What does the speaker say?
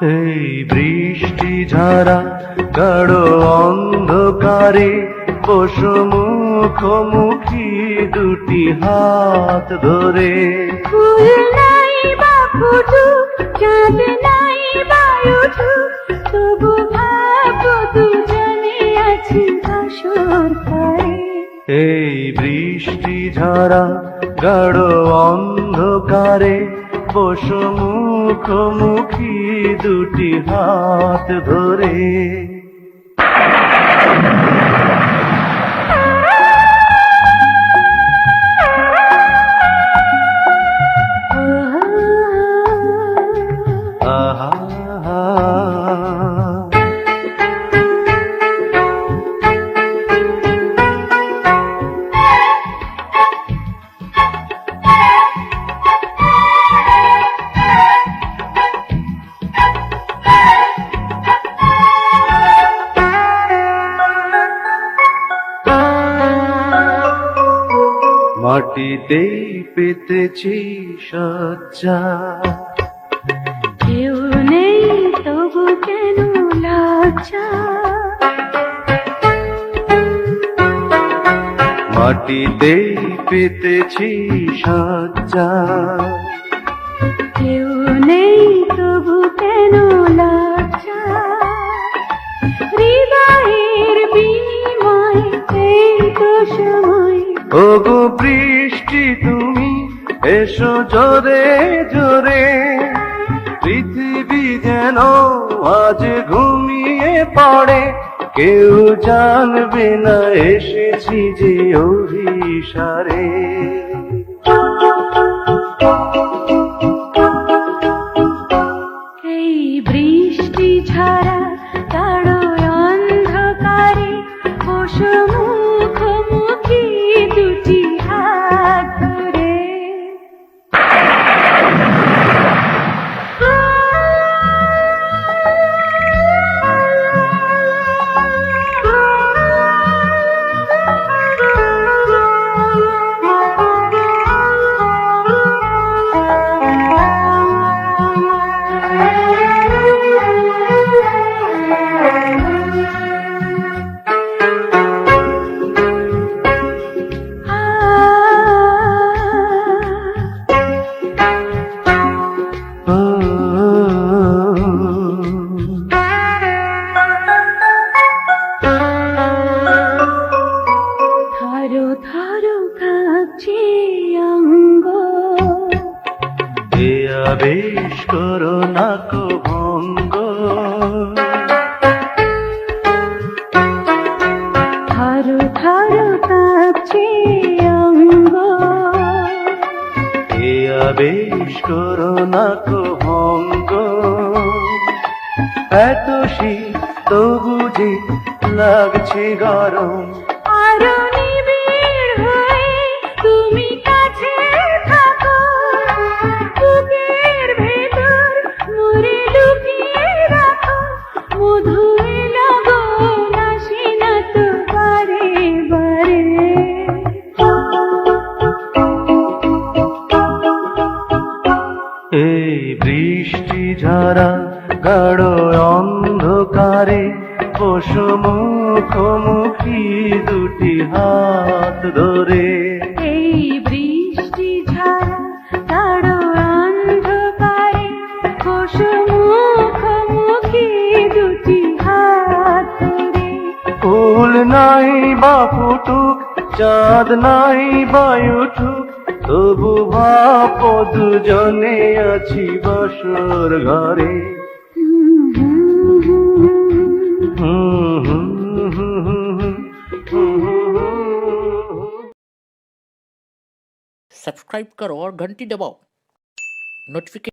এই বৃষ্টি ঝাড়া গাঢ় অন্ধকারে বসু মুখোমুখি দুটি হাত ধরে। ফুল নাই বা ফুটুক চাঁদ নাই বা উঠুক তবু ভাবো দুজনে আছি বাসর ঘরে। এই বৃষ্টি ঝাড়া গাঢ় অন্ধকারে বসু মুখোমুখি দুটি হাত ধরে। মাটিতেই পেতেছি সজ্জা কেউ নেই তবু কেন লজ্জা? মাটিতেই পেতেছি সজ্জা কেউ নেই তবু কেন লজ্জা? হৃদয়ের বিনিময় এই তো সময় ওগো বৃষ্টি তুমি এসো জোরে জোরে। পৃথিবী যেন আজ ঘুমিয়ে পড়ে। কেউ জানবে না, এসেছি যে অভিসারে। আবেশ করো না কো ভঙ্গ। ধরো ধরো কাছে অঙ্গ। এ আবেশ করো না কো ভঙ্গ। এত শীত তবু যে লাগছে গরম। আরও মধু লগন আসে না তো বারে বারে। এই বৃষ্টি ঝরা গাঢ় অন্ধকারে পশু মুখোমুখি দুটি হাত ধরে। এই বৃষ্টি নাই বা ফুটুক চাঁদ নাই বা উঠুক তবু ভাপ দুজনে আছি বসর ঘরে হুম, হুম, হুম, হুম। হুম হুম হুম হুম হুম হুম হুম सब्सक्राइब करो और घंटी दबाओ नोटिफिकेशन